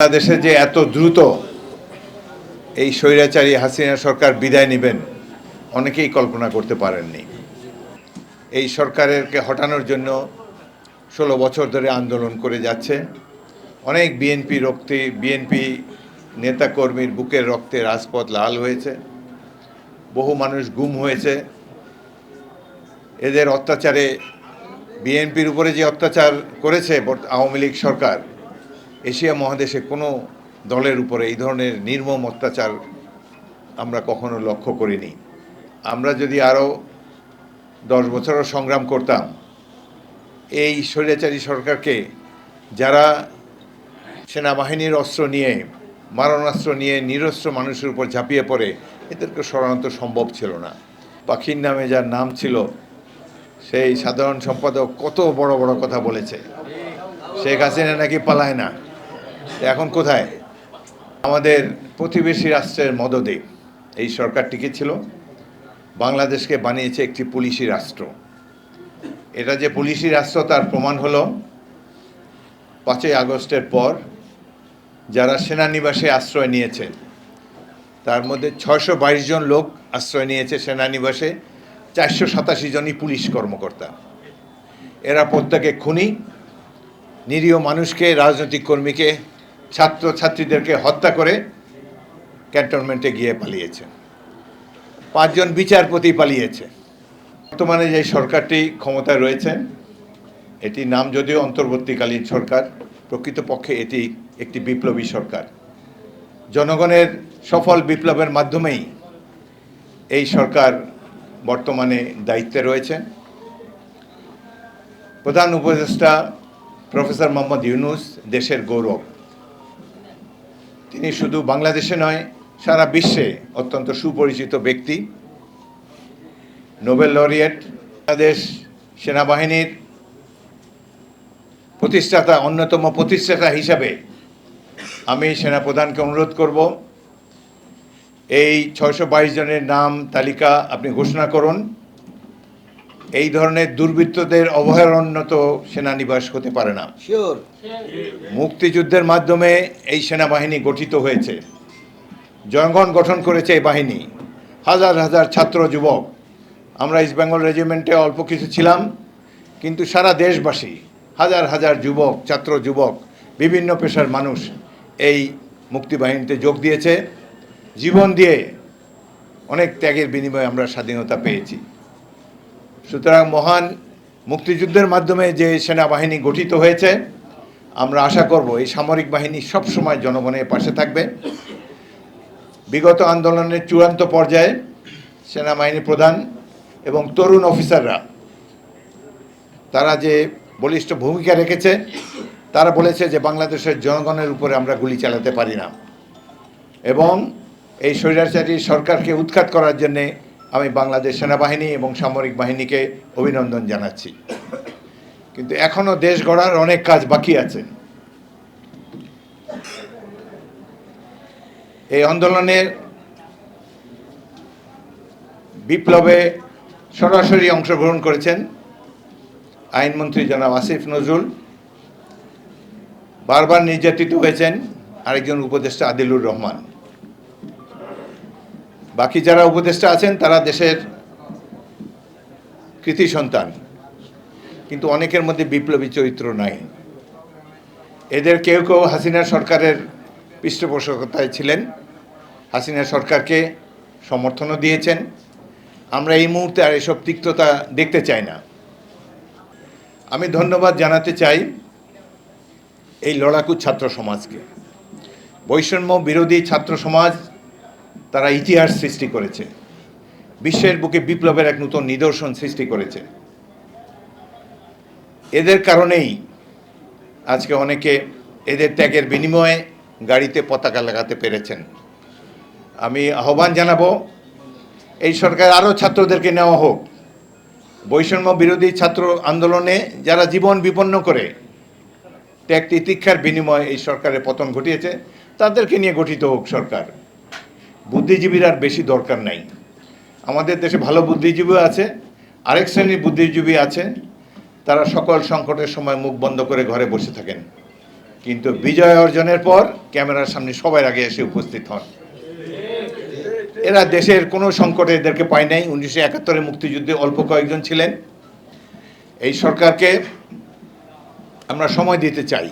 বাংলাদেশে যে এত দ্রুত এই স্বৈরাচারী হাসিনা সরকার বিদায় নেবেন, অনেকেই কল্পনা করতে পারেননি। এই সরকারেরকে হটানোর জন্য ষোলো বছর ধরে আন্দোলন করে যাচ্ছে। অনেক বিএনপি রক্তে বিএনপি নেতাকর্মীর বুকের রক্তে রাজপথ লাল হয়েছে। বহু মানুষ গুম হয়েছে। এদের অত্যাচারে বিএনপির উপরে যে অত্যাচার করেছে আওয়ামী লীগ সরকার এশিয়া মহাদেশে কোনো দলের উপরে এই ধরনের নির্মম অত্যাচার আমরা কখনো লক্ষ্য করিনি। আমরা যদি আরও দশ বছরও সংগ্রাম করতাম, এই স্বৈরাচারী সরকারকে যারা সেনাবাহিনীর অস্ত্র নিয়ে, মারণাস্ত্র নিয়ে নিরস্ত্র মানুষের উপর ঝাঁপিয়ে পড়ে, এদেরকে সরানো সম্ভব ছিল না। পাখির নামে যার নাম ছিল, সেই সাধারণ সম্পাদক কত বড় বড় কথা বলেছে। শেখ হাসিনা নাকি পালায় না। এখন কোথায়? আমাদের প্রতিবেশী রাষ্ট্রের মদদে এই সরকার টিকেছিল বাংলাদেশকে বানিয়েছে একটি পুলিশি রাষ্ট্র। এটা যে পুলিশি রাষ্ট্র, তার প্রমাণ হলো পাঁচই আগস্টের পর যারা সেনানিবাসে আশ্রয় নিয়েছে, তার মধ্যে ছয়শো বাইশ জন লোক আশ্রয় নিয়েছে সেনানিবাসে, চারশো সাতাশি জনই পুলিশ কর্মকর্তা। এরা প্রত্যেকে খুনি। নিরীহ মানুষকে, রাজনৈতিক কর্মীকে ছাত্র ছাত্রীদেরকে হত্যা করে ক্যান্টনমেন্টে গিয়ে পালিয়েছে। পাঁচজন বিচারপতি পালিয়েছে। বর্তমানে যে সরকারটি ক্ষমতায় রয়েছে এটি নাম যদিও অন্তর্বর্তীকালীন সরকার, প্রকৃতপক্ষে এটি একটি বিপ্লবী সরকার। জনগণের সফল বিপ্লবের মাধ্যমেই এই সরকার বর্তমানে দায়িত্বে রয়েছে। প্রধান উপদেষ্টা প্রফেসর মোহাম্মদ ইউনুস দেশের গৌরব। তিনি শুধু বাংলাদেশে নয়, সারা বিশ্বে অত্যন্ত সুপরিচিত ব্যক্তি, নোবেল লরিয়েট, বাংলাদেশ সেনাবাহিনীর প্রতিষ্ঠাতা, অন্যতম প্রতিষ্ঠাতা হিসাবে আমি সেনাপ্রধানকে অনুরোধ করব, এই ছয়শো বাইশ জনের নাম তালিকা আপনি ঘোষণা করুন। এই ধরনের দুর্বৃত্তদের অভয়ারণ্য তো সেনানিবাস হতে পারে না। মুক্তিযুদ্ধের মাধ্যমে এই সেনাবাহিনী গঠিত হয়েছে। জনগণ গঠন করেছে এই বাহিনী। হাজার হাজার ছাত্র যুবক। আমরা ইস্ট বেঙ্গল রেজিমেন্টে অল্প কিছু ছিলাম কিন্তু সারা দেশবাসী হাজার হাজার যুবক ছাত্র যুবক বিভিন্ন পেশার মানুষ এই মুক্তিবাহিনীতে যোগ দিয়েছে। জীবন দিয়ে অনেক ত্যাগের বিনিময়ে আমরা স্বাধীনতা পেয়েছি। সুতরাং মহান মুক্তিযুদ্ধের মাধ্যমে যে সেনাবাহিনী গঠিত হয়েছে, আমরা আশা করব এই সামরিক বাহিনী সবসময় জনগণের পাশে থাকবে। বিগত আন্দোলনের চূড়ান্ত পর্যায়ে সেনাবাহিনী প্রধান এবং তরুণ অফিসাররা, তারা যে বলিষ্ঠ ভূমিকা রেখেছে, তারা বলেছে যে বাংলাদেশের জনগণের উপরে আমরা গুলি চালাতে পারি না। এবং এই স্বৈরাচারী সরকারকে উৎখাত করার জন্যে আমি বাংলাদেশ সেনাবাহিনী এবং সামরিক বাহিনীকে অভিনন্দন জানাচ্ছি। কিন্তু এখনও দেশ গড়ার অনেক কাজ বাকি আছে। এই আন্দোলনের বিপ্লবে সরাসরি অংশগ্রহণ করেছেন আইনমন্ত্রী জনাব আসিফ নজরুল। বারবার নির্যাতিত হয়েছেন আরেকজন উপদেষ্টা আদিলুর রহমান। বাকি যারা উপদেষ্টা আছেন, তারা দেশের কৃতি সন্তান। কিন্তু অনেকের মধ্যে বিপ্লবী চরিত্র নাই। এদের কেউ কেউ হাসিনা সরকারের পৃষ্ঠপোষকতায় ছিলেন। হাসিনা সরকারকে সমর্থনও দিয়েছেন। আমরা এই মুহূর্তে আর এসব তিক্ততা দেখতে চাই না। আমি ধন্যবাদ জানাতে চাই এই লড়াকু ছাত্র সমাজকে। বৈষম্য বিরোধী ছাত্র সমাজ তারা ইতিহাস সৃষ্টি করেছে। বিশ্বের বুকে বিপ্লবের এক নতুন নিদর্শন সৃষ্টি করেছে। এদের কারণেই আজকে অনেকে এদের ত্যাগের বিনিময়ে গাড়িতে পতাকা লাগাতে পেরেছেন। আমি আহ্বান জানাব, এই সরকার আরও ছাত্রদেরকে নেওয়া হোক। বৈষম্য বিরোধী ছাত্র আন্দোলনে যারা জীবন বিপন্ন করে ত্যাগ তিতিক্ষার বিনিময়ে এই সরকারের পতন ঘটিয়েছে, তাদেরকে নিয়ে গঠিত হোক সরকার। বুদ্ধিজীবীর আর বেশি দরকার নাই। আমাদের দেশে ভালো বুদ্ধিজীবী আছে, আরেক শ্রেণির বুদ্ধিজীবী আছে, তারা সকল সংকটের সময় মুখ বন্ধ করে ঘরে বসে থাকেন। কিন্তু বিজয় অর্জনের পর ক্যামেরার সামনে সবার আগে এসে উপস্থিত হন। এরা দেশের কোনো সংকটে এদেরকে পায় নাই। উনিশশো একাত্তরের মুক্তিযুদ্ধে অল্প কয়েকজন ছিলেন। এই সরকারকে আমরা সময় দিতে চাই।